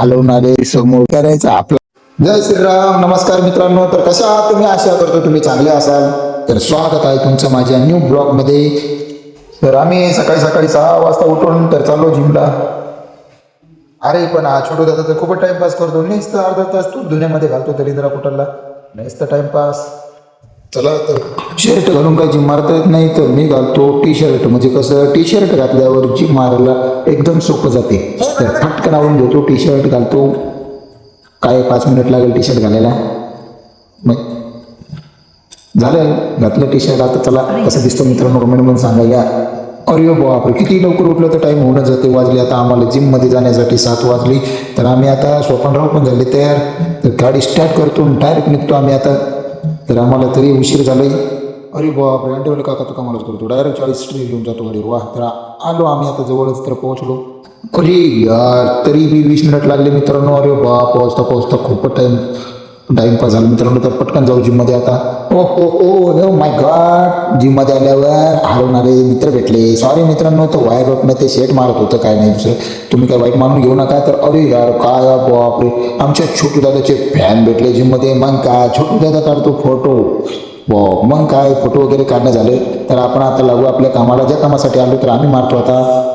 हलवणारे समोर करायचा आपला. जय श्रीराम नमस्कार मित्रांनो. तर कशा आहात तुम्ही? आशा करतो तुम्ही चांगले असाल. तर स्वागत आहे तुमचं माझ्या न्यू ब्लॉगमध्ये. तर आम्ही सकाळी सकाळी सहा वाजता उठून तर चाललो जिमला अरे पण हा छोटू दादा तर खूपच टाइमपास करतो. नेसतं अर्धा तास तू धुण्यामध्ये घालतो तरी जरा कुठला. नेसतं टाइमपास चला तर. शर्ट घालून काही जिम मारता येत नाही तर मी घालतो टी शर्ट म्हणजे कसं टी शर्ट घातल्यावर जिम मारायला एकदम सोपं जाते. तर फटकन आवडून घेतो टी शर्ट घालतो. काय पाच मिनिट लागेल टी शर्ट घालायला? मग झालं घातलं टी शर्ट आता चला कसं दिसतो मित्रांनो कमेंटमध्ये सांगा या. अरे बापरे किती लवकर उठलं तर टाईम होऊन जाते वाजले. आता आम्हाला जिममध्ये जाण्यासाठी सात वाजली. तर आम्ही आता स्वप्नराव पण झाले तयार. तर गाडी स्टार्ट करतो डायरेक्ट निघतो आम्ही आता. तर आम्हाला तरी उशीर झालाय. अरे बापरे अंटेवाले काका तर कामालाच करतो डायरेक्ट चाळीस ट्री घेऊन जातो गाडीवर वा. तर आलो आम्ही आता जवळच तर पोहोचलो. अरे यार, तरी बी वीस मिनिट लागले मित्रांनो. अरे बा पोहोचता पोहोचता खूपच टाईम टाईमपास झाला मित्रांनो. तर पटकन जाऊ जिममध्ये आता. ओ ओ नो माय गॉड जिममध्ये आल्यावर हरवणारे मित्र भेटले. सॉरी मित्रांनो तो वायर रोटनं ते शेट मारत होतं, काय नाही दुसरं. तुम्ही काय वाईट मानून घेऊ नका. तर अरे यार, काय बापरे आमच्या छोटू दादाचे फॅन भेटले जिममध्ये मग काय, छोटू दादा काढतो फ़ोटो मग काय? फोटो वगैरे काढणं झाले तर आपण आता लागू आपल्या कामाला. ज्या कामासाठी आलो तर आम्ही मारतो आता.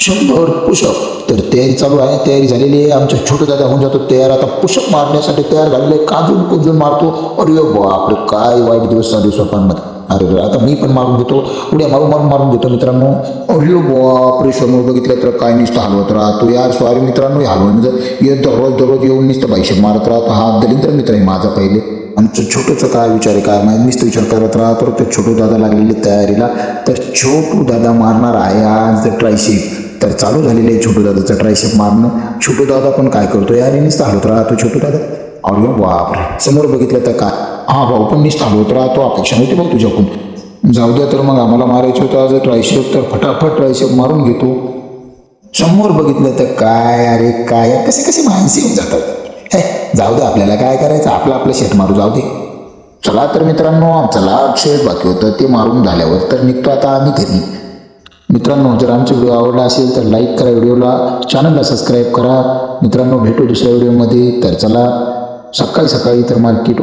शंभर पुषप तर तयारी चालू आहे. तयारी झालेली आहे. आमच्या छोटे दादा होऊन जातो तयार. आता पुषप मारण्यासाठी तयार झालेले काजून कुजून मारतो. अरे बापरे काय वाईट दिवस चालू स्वप्नांमध्ये अरे आता मी पण मारून घेतो उड्या मारून मारून मारून घेतो मित्रांनो. अरे बापरे समोर बघितलं तर काय नुसतं हलवत राहतो. यार सॉरी मित्रांनो हे हलवून जर ये दररोज दररोज येऊन नुसतं पैसे मारत राहतो. हा दलिंद्र मित्र आहे माझा पहिले. आमचं छोटूचं काय विचार आहे काय माहिती? नुसतं विचार करत राहतो. ते छोटू दादा लागलेली तयारीला. तर छोटू दादा मारणार आहे आज ट्रायशिप तर चालू झालेलं आहे छोटू दादाचं ट्रायशिप मारणं. छोटू दादा पण काय करतो? यार नुसतं हलवत राहतो छोटू दादा. अरे बापरे समोर बघितलं तर काय? हा भाऊ पण नुसतं हलवत राहतो अपेक्षा होती बघ तुझ्याकडून. जाऊ द्या तर मग आम्हाला मारायचं होतं आज ट्रायशेप तर फटाफट ट्रायशेप मारून घेतो. समोर बघितलं तर काय अरे काय कसे कसे माणसे येऊन जातात. हे जाऊ दे आपल्याला काय करायचं? आपलं आपलं शेट मारू जाऊ दे. चला तर मित्रांनो चला शेट बाकी होतं ते मारून झाल्यावर तर निघतो आता आम्ही घरी. मित्रांनो जर आमचा व्हिडिओ आवडला असेल तर लाईक करा व्हिडिओला चॅनलला सबस्क्राईब करा. मित्रांनो भेटू दुसऱ्या व्हिडिओमध्ये तर चला. सकाळी सकाळी तर मार्केट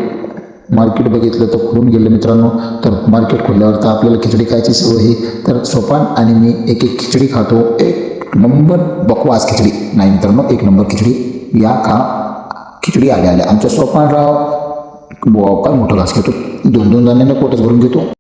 मार्केट बघितलं तर खुलून गेलं मित्रांनो. तर मार्केट खोलल्यावर तर आपल्याला खिचडी खायची सवय ही तर सोपान आणि मी एक एक खिचडी खातो. एक नंबर बकवास खिचडी. नाही मित्रांनो एक नंबर खिचडी. या खा खिचडी आल्या आल्या. आमच्या सोपानराव बुवा काय मोठं घास घेतो दोन दोन जणांना पोटच भरून घेतो.